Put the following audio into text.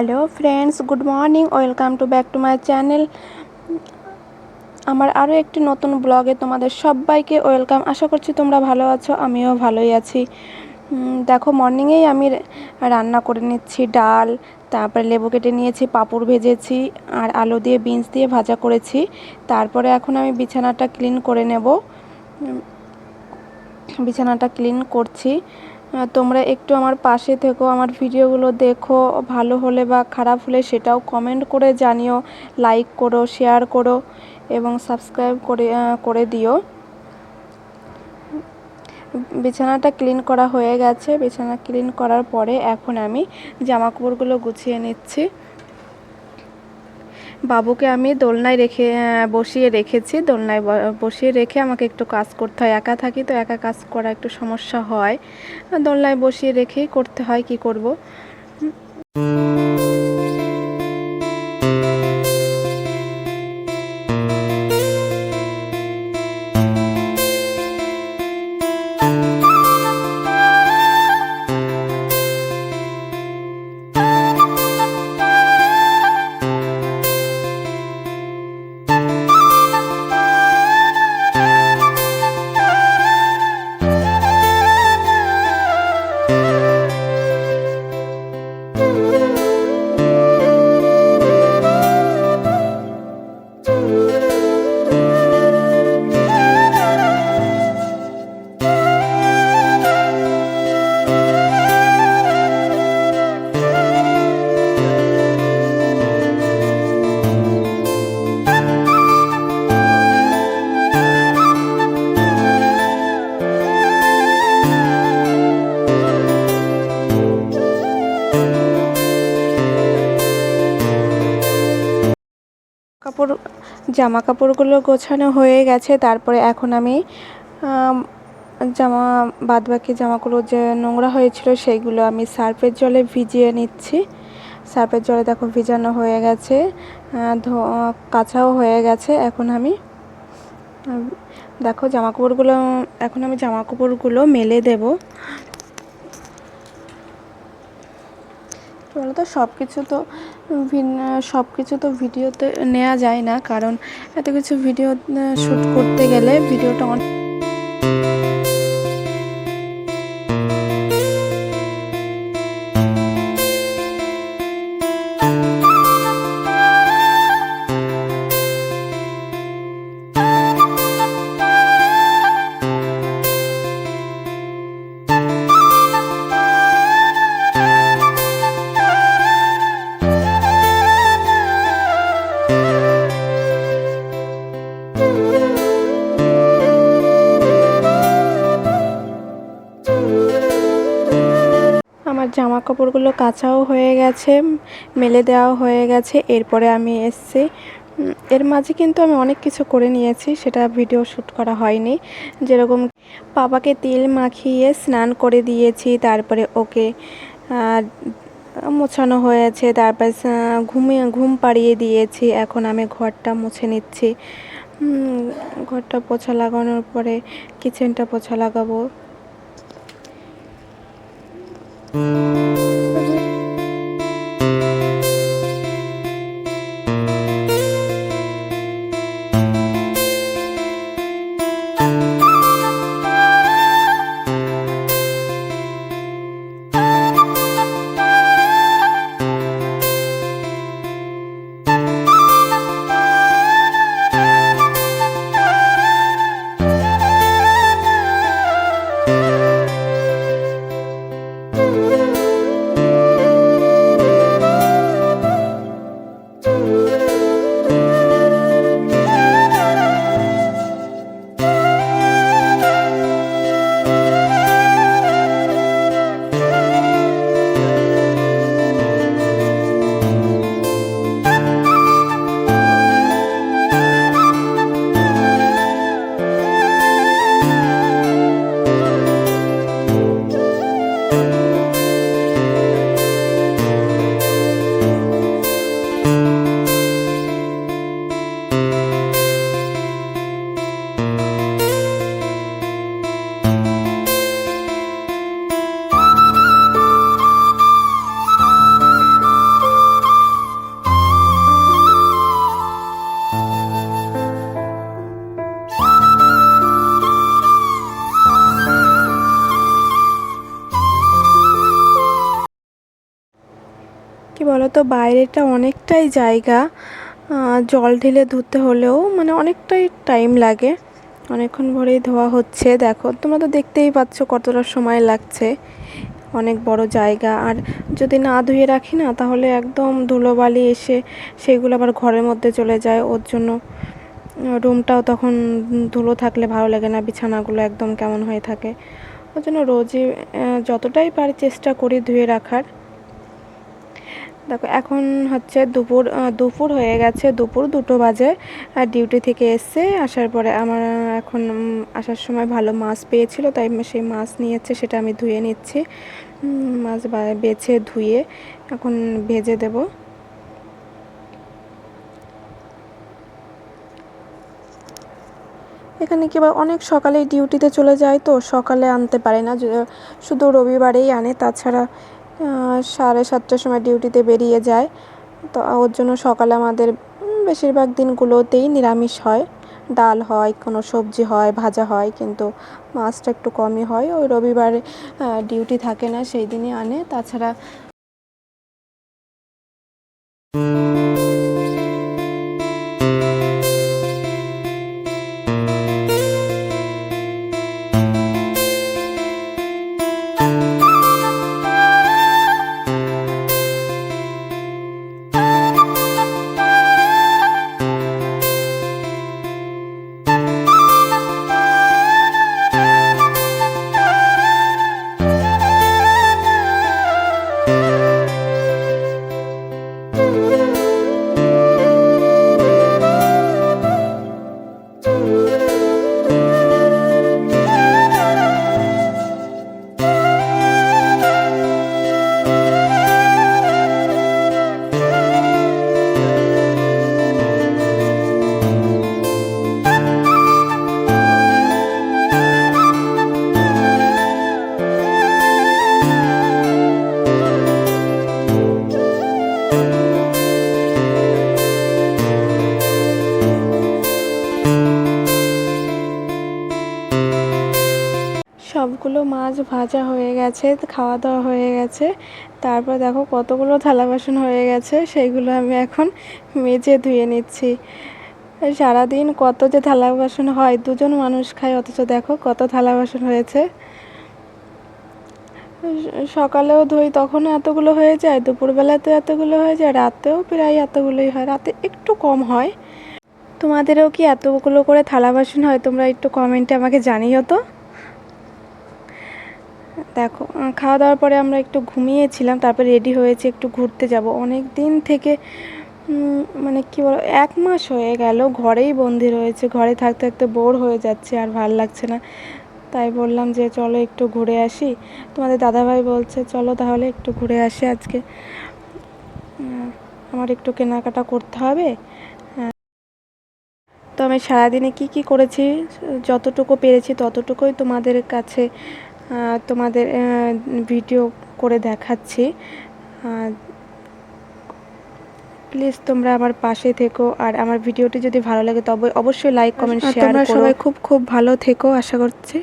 Hello friends, good morning, welcome to back to my channel. আমার আরও একটি নতুন ব্লগে তোমাদের সবাইকে ওয়েলকাম। আশা করছি তোমরা ভালো আছো, আমিও ভালোই আছি। দেখো, মর্নিংয়েই আমি রান্না করে নিচ্ছি ডাল, তারপরে লেবু কেটে নিয়েছি, পাঁপড় ভেজেছি, আর আলু দিয়ে বিনস দিয়ে ভাজা করেছি। তারপরে এখন আমি বিছানাটা ক্লিন করে নেব। বিছানাটা ক্লিন করছি। তোমরা একটু আমার পাশে থেকো, আমার ভিডিওগুলো দেখো, ভালো হলে বা খারাপ হলে সেটাও কমেন্ট করে জানিও লাইক করো শেয়ার করো এবং সাবস্ক্রাইব করে করে দিও। বিছানাটা ক্লিন করা হয়ে গেছে, বিছানা ক্লিন করার পরে এখন আমি জামা কাপড়গুলো গুছিয়ে নিচ্ছি। বাবুকে আমি দোলনায় রেখে বসিয়ে রেখেছি। দোলনায় বসিয়ে রেখে আমাকে একটু কাজ করতে হয়। একা থাকি তো একা কাজ করা একটু সমস্যা হয়। দোলনায় বসিয়ে রেখেই করতে হয়, কি করব? কাপড় জামা কাপড়গুলো গোছানো হয়ে গেছে। তারপরে এখন আমি জামা, বাদবাকি জামাগুলো যে নোংরা হয়েছিল সেইগুলো আমি সার্ফের জলে ভিজিয়ে নিচ্ছি। সার্ফের জলে দেখো ভিজানো হয়ে গেছে কাঁচাও হয়ে গেছে। এখন আমি দেখো জামা কাপড়গুলো এখন আমি জামা কাপড়গুলো মেলে দেবো। কি বলতো সব কিছু তো সব কিছু তো ভিডিওতে নেওয়া যায় না, কারণ এত কিছু ভিডিও শ্যুট করতে গেলে ভিডিওটা অনেক আমার জামা কাপড়গুলো কাচাও হয়ে গেছে, মেলে দেওয়াও হয়ে গেছে, এরপরে আমি এসছি। এর মাঝে কিন্তু আমি অনেক কিছু করে নিয়েছি, সেটা ভিডিও শ্যুট করা হয়নি। যেরকম বাবাকে তেল মাখিয়ে স্নান করে দিয়েছি, তারপরে ওকে মোছানো হয়েছে, তারপর ঘুমিয়ে ঘুম পাড়িয়ে দিয়েছি, এখন আমি ঘরটা মুছে নিচ্ছি। ঘরটা পোছা লাগানোর পরে কিচেনটা পোছা লাগাবো। Thank you. বলো তো বাইরেটা অনেকটাই জায়গা জল ঢেলে ধুতে হলেও মানে অনেকটাই টাইম লাগে। অনেকক্ষণ ভরেই ধোয়া হচ্ছে। দেখো, তোমরা তো দেখতেই পাচ্ছ কতটা সময় লাগছে। অনেক বড় জায়গা। আর যদি না ধুয়ে রাখি না, তাহলে একদম ধুলোবালি এসে সেগুলো আবার ঘরের মধ্যে চলে যায়। ওর জন্য রুমটাও তখন ধুলো থাকলে ভালো লাগে না, বিছানাগুলো একদম কেমন হয়ে থাকে। ওর জন্য রোজই যতটাই পারি চেষ্টা করি ধুয়ে রাখার। দেখো, এখন হচ্ছে দুপুর দুপুর হয়ে গেছে, দুপুর দুটো বাজে, আর ডিউটি থেকে এসে আসার পরে আমার এখন আসার সময় ভালো মাছ পেয়েছিল, তাই সেই মাছ নিয়েছে, সেটা আমি ধুয়ে নিচ্ছি। মাছ বেছে ধুয়ে এখন ভেজে দেব। এখানে কি অনেক সকালেই ডিউটিতে চলে যায় তো, সকালে আনতে পারে না শুধু রবিবারেই আনে, তাছাড়া সাড়ে সাতটার সময় ডিউটিতে বেরিয়ে যায়। তো ওর জন্য সকালে আমাদের বেশিরভাগ দিনগুলোতেই নিরামিষ হয়। ডাল হয়, কোনো সবজি হয়, ভাজা হয়, কিন্তু মাছটা একটু কমই হয়। ওই রবিবারে ডিউটি থাকে না, সেই দিনই আনে। তাছাড়া মাছ ভাজা হয়ে গেছে খাওয়া দাওয়া হয়ে গেছে। তারপর দেখো কতগুলো থালা বাসন হয়ে গেছে, সেইগুলো আমি এখন মেজে ধুয়ে নিচ্ছি। সারাদিন কত যে থালা বাসন হয়, দুজন মানুষ খায়, অথচ দেখো কত থালা বাসন হয়েছে। সকালেও ধুই, তখনও এতগুলো হয়ে যায় দুপুরবেলাতেও এতগুলো হয়ে যায়, রাতেও প্রায় এতগুলোই হয়, রাতে একটু কম হয়। তোমাদেরও কি এতগুলো করে থালা বাসন হয়, তোমরা একটু কমেন্টে আমাকে জানিও তো। দেখো খাওয়া দাওয়ার পরে আমরা একটু ঘুমিয়েছিলাম, তারপর রেডি হয়েছে একটু ঘুরতে যাব। অনেক দিন থেকে মানে কি বলো এক মাস হয়ে গেল, ঘরেই বন্দি রয়েছে, ঘরে থাকতে থাকতে বোর হয়ে যাচ্ছে, আর ভালো লাগছে না। তাই বললাম যে, চলো একটু ঘুরে আসি। তোমাদের দাদাভাই বলছে, চলো তাহলে একটু ঘুরে আসি আজকে। আমার একটু কেনাকাটা করতে হবে। তো আমি সারাদিনে কি কি করেছি, যতটুকু পেরেছি ততটুকুই তোমাদের কাছে তোমাদের ভিডিও করে দেখাচ্ছি। প্লিজ তোমরা আমার পাশে থেকো। আর আমার ভিডিওটি যদি ভালো লাগে তবে অবশ্যই লাইক কমেন্ট শেয়ার করো। সবাই খুব খুব ভালো থেকো আশা করছি।